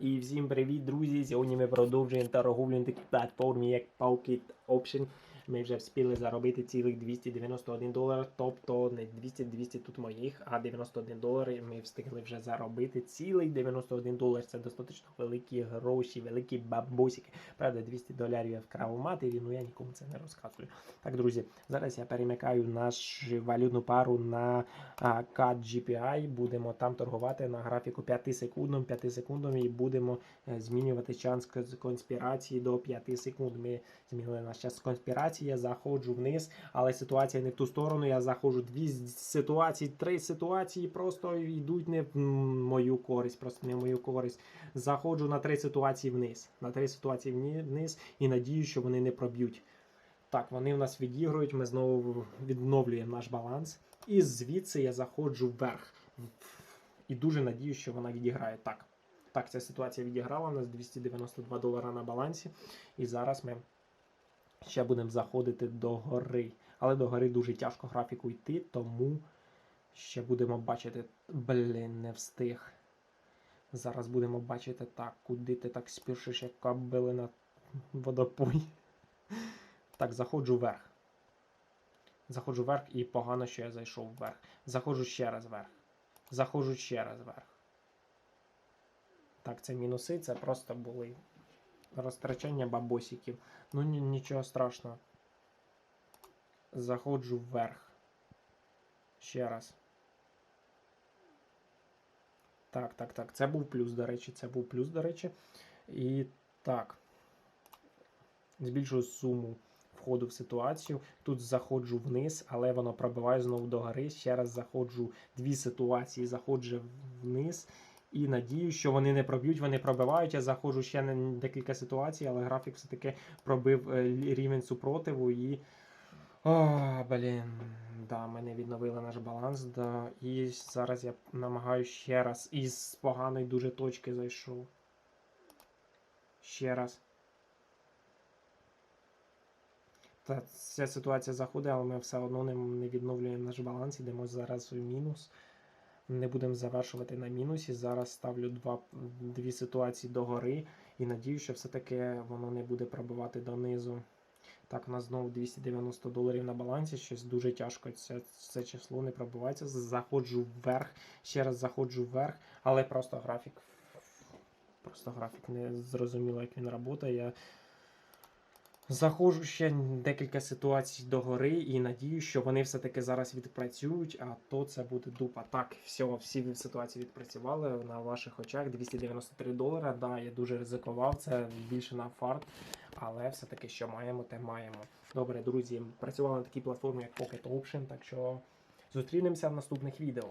І всім привіт, друзі! Сьогодні ми продовжуємо торговлю на такій платформі, як Pocket Option. Ми вже встигли заробити цілих 291 долар, тобто не 200, 200 тут моїх, а 91 долар. Ми встигли вже заробити цілий 91 долар. Це достатньо великі гроші, великі бабосики. Правда, 200 доларів я вкрав у матері, ну я нікому це не розказую. Так, друзі, зараз я перемикаю нашу валютну пару на CAD GPI. Будемо там торгувати на графіку 5 секундом, 5 секундом і будемо змінювати час з конспірації до 5 секунд. Ми змінили наш час конспірації. Я заходжу вниз, але ситуація не в ту сторону. Я заходжу дві ситуації, три ситуації просто йдуть не в мою користь, просто не в мою користь. Заходжу на три ситуації вниз. На три ситуації вниз і надію, що вони не проб'ють. Так, вони в нас відігрують, ми знову відновлюємо наш баланс. І звідси я заходжу вверх. І дуже надію, що вона відіграє. Так. Так, ця ситуація відіграла. У нас 292 долара на балансі. І зараз ми ще будемо заходити до гори. Але до гори дуже тяжко графіку йти, тому ще будемо бачити. Блін, не встиг. Зараз будемо бачити так, куди ти так спішиш, як кабели на водопой. Так, заходжу вверх. Заходжу вверх і погано, що я зайшов вверх. Заходжу ще раз вверх. Заходжу ще раз вверх. Так, це мінуси, це просто були розтрачання бабосиків. Ну нічого страшного. Заходжу вверх. Ще раз. Так, так, так. Це був плюс, до речі. Це був плюс, до речі. І так. Збільшую суму входу в ситуацію. Тут заходжу вниз, але воно пробиває знову до гори. Ще раз заходжу дві ситуації, заходжу вниз. І надію, що вони не проб'ють, вони пробивають. Я заходжу ще на декілька ситуацій, але графік все-таки пробив е, рівень супротиву і. О, блін. Да, не відновили наш баланс. Да. І зараз я намагаюся ще раз. Із поганої дуже точки зайшов. Ще раз. Та ця ситуація заходить, але ми все одно не, відновлюємо наш баланс, йдемо зараз в мінус. Не будемо завершувати на мінусі. Зараз ставлю два, дві ситуації догори і надію, що все-таки воно не буде пробивати донизу. Так, у нас знову 290 доларів на балансі. Щось дуже тяжко. Це, це число не пробивається. Заходжу вверх, ще раз заходжу вверх, але просто графік. Просто графік не зрозуміло, як він працює. Заходжу ще декілька ситуацій догори і надію, що вони все-таки зараз відпрацюють, а то це буде дупа. Так, все, всі ситуації відпрацювали на ваших очах. 293 долара. Да, я дуже ризикував, це більше на фарт, але все-таки що маємо, те маємо. Добре, друзі, працювали на такій платформі, як Pocket Option, так що зустрінемося в наступних відео.